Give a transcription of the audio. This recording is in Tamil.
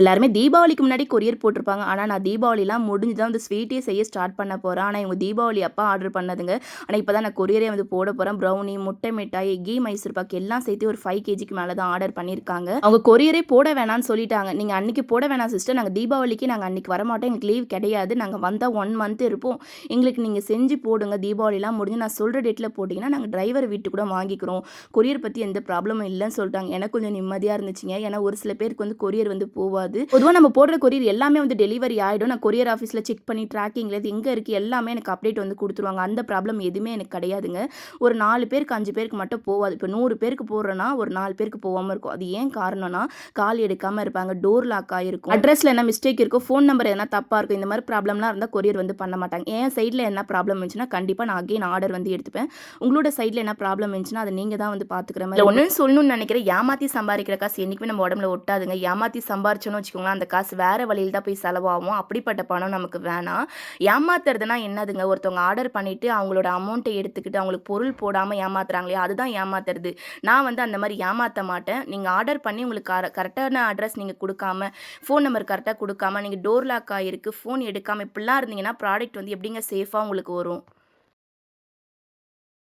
எல்லாருமே தீபாவளிக்கு முன்னாடி கொரியர் போட்டிருப்பாங்க. ஆனால் நான் தீபாவளிலாம் முடிஞ்சு தான் வந்து ஸ்வீட்டே செய்ய ஸ்டார்ட் பண்ண போகிறேன் ஆனால் இவங்க தீபாவளி அப்போ ஆர்டர் பண்ணதுங்க. ஆனால் இப்போ தான் நான் கொரியரே வந்து போட போகிறேன் ப்ரௌனி, முட்டை மிட்டாய், கீ மைசூர் பாக்கு எல்லாம் சேர்த்து ஒரு ஃபைவ் கேஜிக்கு மேலே தான் ஆர்டர் பண்ணியிருக்காங்க. அவங்க கொரியரே போட வேணான்னு சொல்லிட்டாங்க. நீங்கள் அன்றைக்கி போட வேணாம் சிஸ்டர். நாங்கள் தீபாவளிக்கு நாங்கள் அன்றைக்கி வரமாட்டோம். எங்களுக்கு லீவ் கிடையாது. நாங்கள் வந்தால் ஒன் மந்த் இருப்போம். எங்களுக்கு நீங்கள் செஞ்சு போடுங்க. தீபாவளிலாம் முடிஞ்சு நான் சொல்கிற டேட்டில் போட்டிங்கன்னா நாங்கள் டிரைவர் வீட்டு கூட வாங்கிக்கிறோம். கொரியர் பற்றி எந்த ப்ராப்ளமும் இல்லைன்னு சொல்லிட்டாங்க. எனக்கு கொஞ்சம் நிம்மதியாக இருந்துச்சுங்க. ஏன்னா, ஒரு சில பேருக்கு வந்து கொரியர் வந்து போவாது. பொதுவா நம்ம போடுற கொரியர் எல்லாமே வந்து டெலிவரி ஆயிடும். நான் கொரியர் ஆஃபீஸ்ல செக் பண்ணி ட்ராக்கிங்ல இது எங்க இருக்கு எல்லாமே எனக்கு அப்டேட் வந்து குடுத்துருவாங்க. அந்த ப்ராப்ளம் எதுவுமே எனக்கு கிடையாதுங்க. ஒரு 4 பேருக்கு, 5 பேருக்கு மட்டும் போவாது. இப்ப 100 பேருக்கு போடுறேன்னா, ஒரு 4 பேருக்கு போவாம இருக்கும். அது ஏன் காரணம்னா, கால் எடுக்காம இருப்பாங்க. டோர் லாக் ஆயிருக்கும். அட்ரஸ்ல என்ன மிஸ்டேக் இருக்கும். ஃபோன் நம்பர் எதனா தப்பா இருக்கும். இந்த மாரி ப்ராப்ளம்லாம் இருந்தா கொரியர் வந்து பண்ண மாட்டாங்க. என் சைட்ல என்ன ப்ராப்ளம் இருந்துச்சுன்னா, கண்டிப்பா நான் அகைன் ஆர்டர் வந்து எடுத்துப்பேன். உங்களோட சைட்ல என்ன ப்ராப்ளம் இருந்துச்சுன்னா, அத நீங்க தான் வந்து பார்த்துக்கிற மாரி ஒண்ணு சொல்லணும்னு நினைக்கிறேன். ஏமாத்தி சம்பாரிக்கிற காசு என்னைக்குமே நம்ம உடம்புல ஒட்டாதுங்க. ஏமாத்தி சம்பாரிச்சோம்னு வச்சுக்கோங்களேன், அந்த காசு வேறு வழியில் தான் போய் செலவாகும். அப்படிப்பட்ட பணம் நமக்கு வேணாம். ஏமாத்துறதுனா என்னதுங்க, ஒருத்தவங்க ஆர்டர் பண்ணிவிட்டு அவங்களோட அமௌண்ட்டை எடுத்துக்கிட்டு அவங்களுக்கு பொருள் போடாமல் ஏமாத்துறாங்களே அதுதான் ஏமாத்துறது. நான் வந்து அந்த மாதிரி ஏமாற்ற மாட்டேன். நீங்கள் ஆர்டர் பண்ணி உங்களுக்கு கர கரெக்டான அட்ரஸ் நீங்கள் கொடுக்காம ஃபோன் நம்பர் கரெக்டாக கொடுக்காம நீங்கள் டோர் லாக் ஆகிருக்கு ஃபோன் எடுக்காமல் இப்படிலாம் இருந்தீங்கன்னா, ப்ராடக்ட் வந்து எப்படிங்க சேஃபாக உங்களுக்கு வரும்?